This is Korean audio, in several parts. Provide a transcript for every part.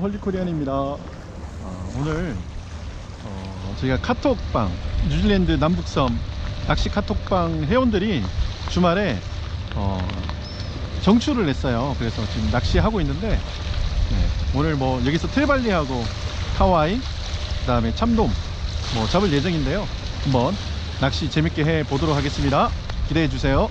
헐리코리안입니다. 아, 오늘 어, 저희가 카톡방 뉴질랜드 남북섬 낚시 카톡방 회원들이 주말에 어, 정출을 했어요. 그래서 지금 낚시하고 있는데 네, 오늘 뭐 여기서 트레발리하고 카와이 그다음에 참돔 뭐 잡을 예정인데요. 한번 낚시 재밌게 해 보도록 하겠습니다. 기대해 주세요.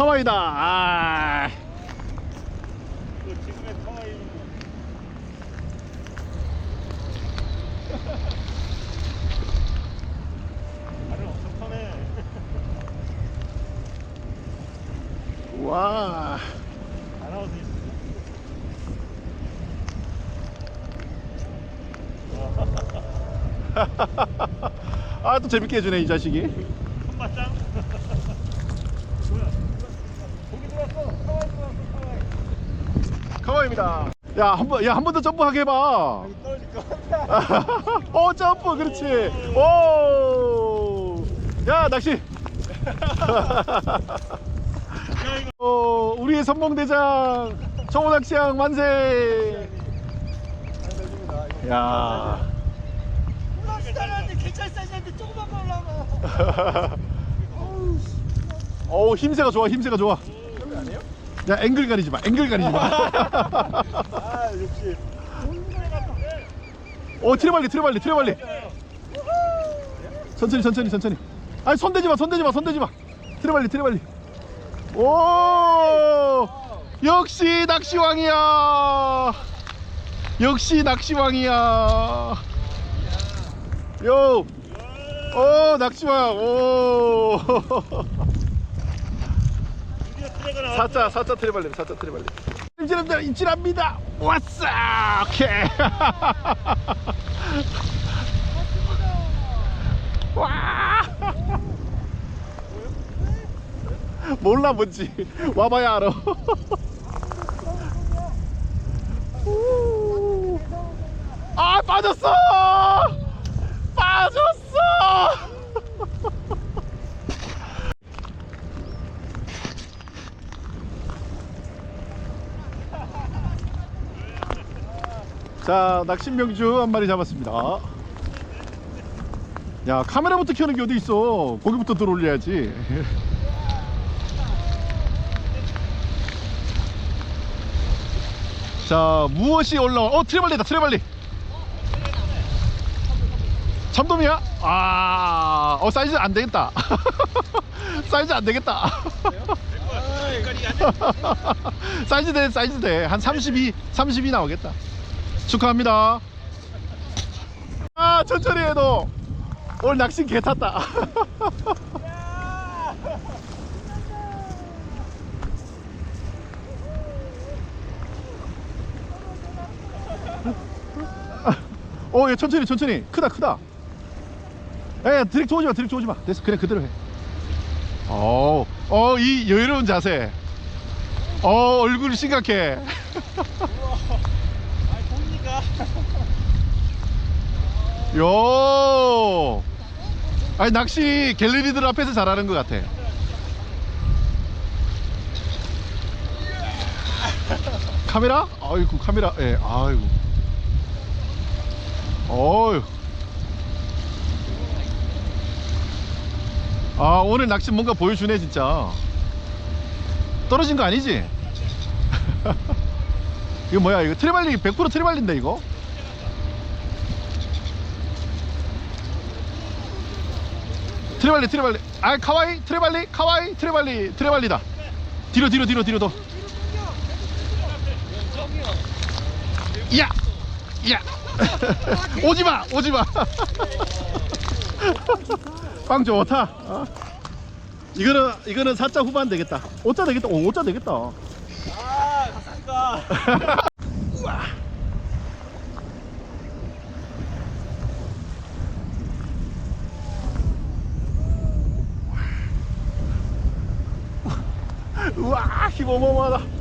카와이다. 아. 와. 아나운서 있어 아또 재밌게 해주네 이 자식이. 손바짱 뭐야 고기 들어왔어 카와이 들어왔어 카와이입니다. 야 한 번 야 한 번 더 점프하게 해봐. 어 점프 그렇지. 오. 야 낚시. 어, 우리의 선봉대장 청호 낚시양 만세. 야. 조금만 올라가. 어우 힘새가 좋아 힘새가 좋아. 야 앵글 가리지 마 앵글 가리지 마. 아 역시 어 트레 발리 트레 발리 트레 발리. 천천히 천천히 천천히. 아니 손 대지 마손 대지 마손 대지 마. 트레 발리 트레 발리. 오 역시 낚시왕이야. 역시 낚시왕이야. 요. 오 낚시왕 오. 드디어 트레가 나왔어 사자 사자 트레발리 사자 트레발리. 임진합니다 임진합니다. 왔어 오케이. 와. 몰라 뭔지 와봐야 알아. 우. 아. 빠졌어. 자 낚신명주 한 마리 잡았습니다. 야 카메라부터 켜는 게 어디 있어? 고기부터 들어올려야지. 자 무엇이 올라와? 어 트레발리다 트레발리. 참돔이야? 아, 어 사이즈 안 되겠다. 사이즈 안 되겠다. 사이즈 돼, 사이즈 돼. 한 32, 32 나오겠다. 축하합니다. 아, 천천히 해도 오늘 낚시 개 탔다. 어, 예, 천천히, 천천히. 크다, 크다. 에, 드릭 오지 마, 드릭 오지 마. 됐어, 그래, 그대로 해. 어, 어, 이 여유로운 자세. 어, 얼굴이 심각해. 아 뭡니까 요. 아니 낚시 갤러리들 앞에서 잘하는 것 같아. 카메라? 아이고 카메라. 예. 아이고. 어휴. 아 오늘 낚시 뭔가 보여주네 진짜. 떨어진 거 아니지? 이거 뭐야 이거 트레발리 100% 트레발리인데 이거? 트레발리 트레발리. 아 카와이 트레발리 카와이 트레발리 트레발리다. 뒤로 뒤로 뒤로 뒤로 더. 야! 야! 오지마! 오지마! 빵 좋다 어? 이거는 이거는 사자 후반 되겠다. 5자 되겠다. 오 5자 되겠다. 아 갔습니까 우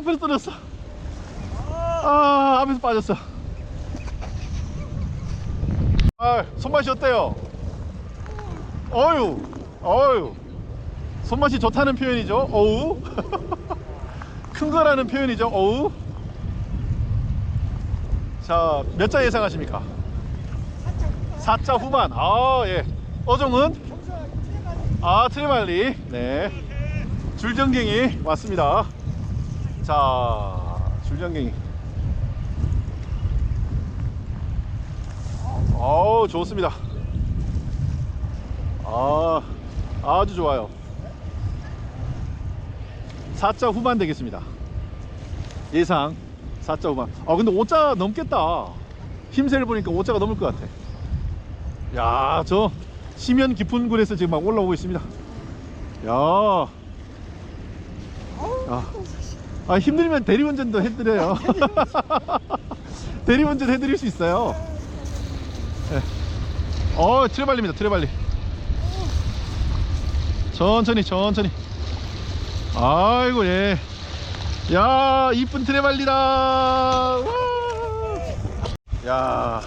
앞에서 떨어졌어. 아, 앞에서 빠졌어. 아, 손맛이 어때요? 어유, 어유. 손맛이 좋다는 표현이죠. 어우. 큰 거라는 표현이죠. 어우. 자, 몇 자 예상하십니까? 4자 후반. 아, 예. 어종은? 아, 트레말리. 네. 줄전갱이 왔습니다. 자, 줄전갱이. 어우, 좋습니다. 아, 아주 좋아요. 4자 후반 되겠습니다. 예상 4자 후반. 아, 근데 5자 넘겠다. 힘세를 보니까 5자가 넘을 것 같아. 야, 저 심연 깊은 굴에서 지금 막 올라오고 있습니다. 야, 아, 아 힘들면 대리운전도 해드려요. 대리운전 해드릴 수 있어요. 네. 어, 트레발리입니다. 트레발리. 천천히, 천천히. 아이고 예. 야, 이쁜 트레발리다. 와. 야.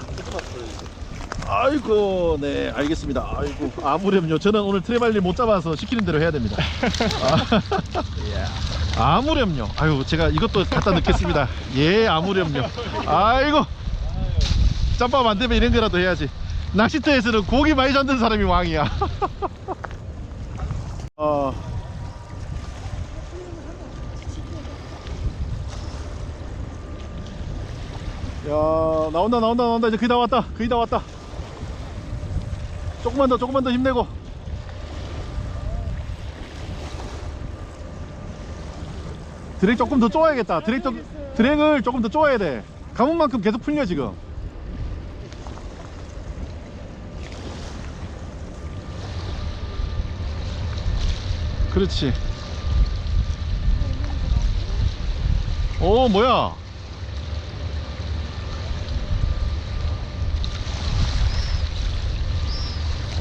아이고, 네, 알겠습니다. 아이고, 아무렴요. 저는 오늘 트레발리 못 잡아서 시키는 대로 해야 됩니다. 아, 아무렴요. 아유, 제가 이것도 갖다 넣겠습니다. 예, 아무렴요. 아이고, 짬밥 안 되면 이런 거라도 해야지. 낚시터에서는 고기 많이 잡는 사람이 왕이야. 어. 야, 나온다, 나온다, 나온다. 이제 거의 다 왔다. 거의 다 왔다. 조금만 더, 조금만 더 힘내고. 드랙 조금 더 쪼아야겠다. 드랙 좀, 드랙을 조금 더 쪼아야 돼. 감은 만큼 계속 풀려, 지금. 그렇지. 오, 뭐야.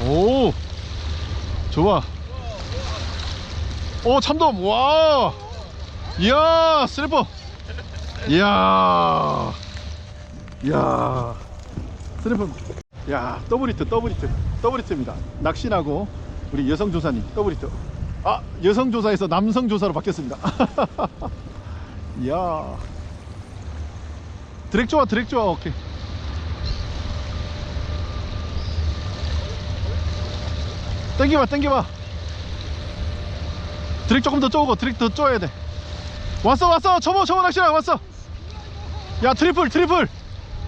오, 좋아. 오, 참돔. 와. 이야, 슬리퍼. 이야. 이야. 슬리퍼. 야, 더블히트, 더블히트. 더블히트입니다. 낚시나고 우리 여성조사님, 더블히트. 아, 여성조사에서 남성조사로 바뀌었습니다. 이야. 드랙 좋아, 드랙 좋아. 오케이. 땡겨봐 땡겨봐 드랙 조금 더 쪼고 드랙 더 쪼아야 돼 왔어 왔어. 접어 접어 낚시라. 왔어. 야 트리플 트리플.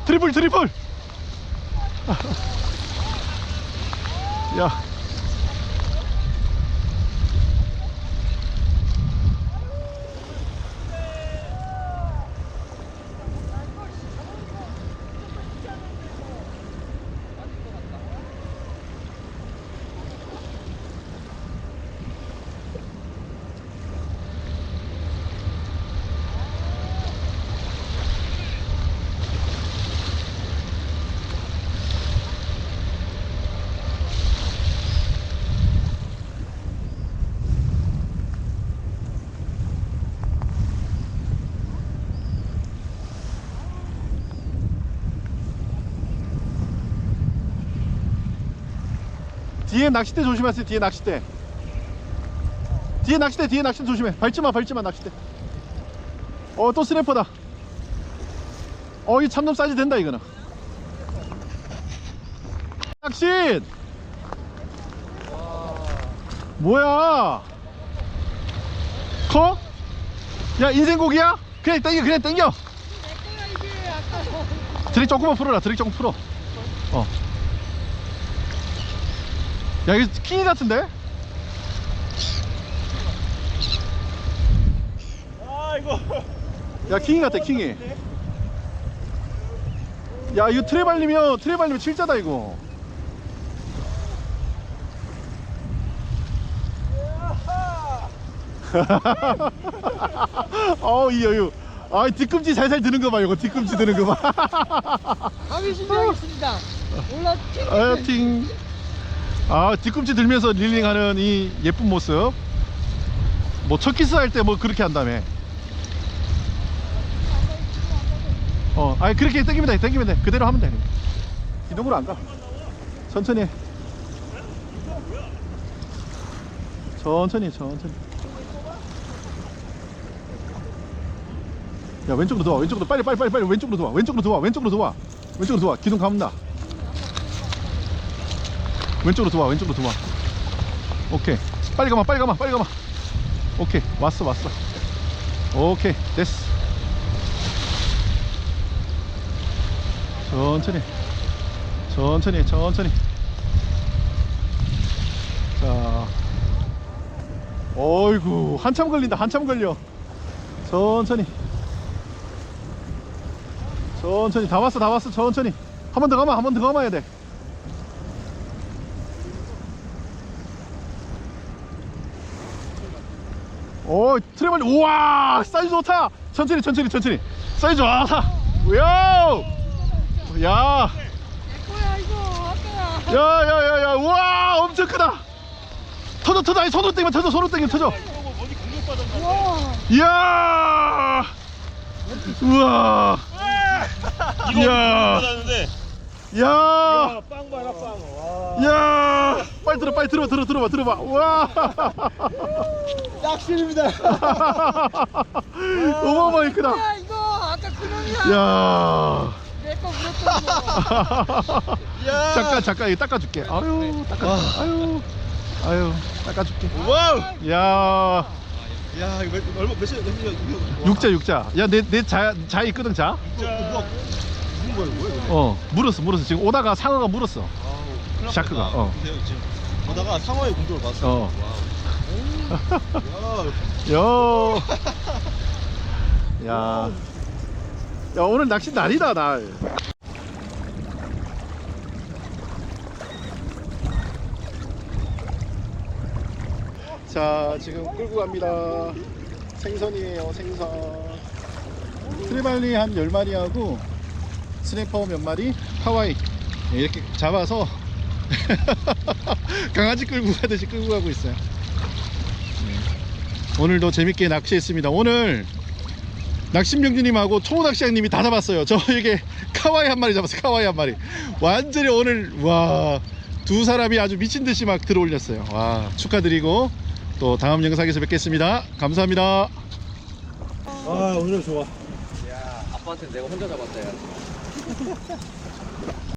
트리플 트리플. 야 뒤에 낚싯대 조심하세요 뒤에 낚싯대. 뒤에 낚싯대 뒤에 낚싯대 조심해. 밟지마 밟지마 낚싯대. 어 또 스냅퍼다. 어 이 참돔 사이즈 된다 이거는. 낚싯! 뭐야? 커? 야 인생고기야? 그냥 땡겨 그냥 땡겨. 드랙 조금만 풀어라 드랙 조금 풀어. 어 야 이거 킹이 같은데? 아 이거 야 킹이 같아 킹이. 야 이거 트레발리면 트레발리면 칠자다 이거. 어이 여유. 아 뒤꿈치 살살 드는 거 봐 이거. 뒤꿈치 드는 거봐. 감히 신청하겠습니다. 올라 아팅 아 뒤꿈치 들면서 릴링하는 이 예쁜 모습 뭐 첫 키스 할 때 뭐 그렇게 한다며 어, 아니 그렇게 당기면 돼, 당기면 돼. 그대로 하면 돼. 기둥으로 안 가. 천천히. 해. 천천히, 천천히. 야 왼쪽으로 도와, 왼쪽으로 빨리, 빨리, 빨리, 빨리 왼쪽으로 도와, 왼쪽으로 도와, 왼쪽으로 도와, 왼쪽으로 도와. 기둥 감는다. 왼쪽으로 도와, 왼쪽으로 도와. 오케이. 빨리 가마, 빨리 가마, 빨리 가마. 오케이, 왔어, 왔어. 오케이, 됐어. 천천히. 천천히 천천히. 자. 어이구 한참 걸린다 한참 걸려. 천천히. 천천히. 다 왔어 다 왔어. 천천히. 한 번 더 가마 한 번 더 가마야 돼 오, 트레벌리, 우와, 사이즈 좋다. 천천히, 천천히, 천천히. 사이즈 좋다. 우야, 야, 내 거야 이거 아까야. 야, 야, 야, 야, 우와, 엄청 크다. 터져, 터져, 아니, 손으로 땡기면 터져, 손으로 땡기면 터져. 이야, 우와, 이야. 공격받았는데. 야, 야, 빵 봐라 빵. 와. 야, 빨리 들어, 빨리 들어, 들어, 들어봐, 들어봐. 와, 낚시입니다. 어마어마하게 크다. 야 이거 아까 그놈이야. 야. 내거 물었던 거. 야. 잠깐 잠깐 이거 닦아줄게. 아유 닦아줄게. 아유 아유 닦아줄게. 와우. 야 야, 이거 몇- 얼마 몇 시간 몇 시간 이거. 육자 육자. 야내내자자 있거든 자. 무슨 거야 뭐야 이거? 어 물었어 물었어 지금 오다가 상어가 물었어. 샤크가, 어. 보다가 상어의 공격을 봤어. 어. 와우. 요. 야. 야 오늘 낚시 날이다 날. 자 지금 끌고 갑니다. 생선이에요 생선. 트레발리 한 10마리하고 스네퍼 몇 마리 하와이 네, 이렇게 잡아서 강아지 끌고 가듯이 끌고 가고 있어요. 네. 오늘도 재밌게 낚시했습니다. 오늘 낚시명주님하고 초낚시장님이 다 잡았어요. 저에게 카와이 한 마리 잡았어요. 카와이 한 마리. 완전히 오늘 와 두 사람이 아주 미친 듯이 막 들어올렸어요. 와 축하드리고 또 다음 영상에서 뵙겠습니다. 감사합니다. 아, 오늘 좋아. 아빠한테 내가 혼자 잡았다 야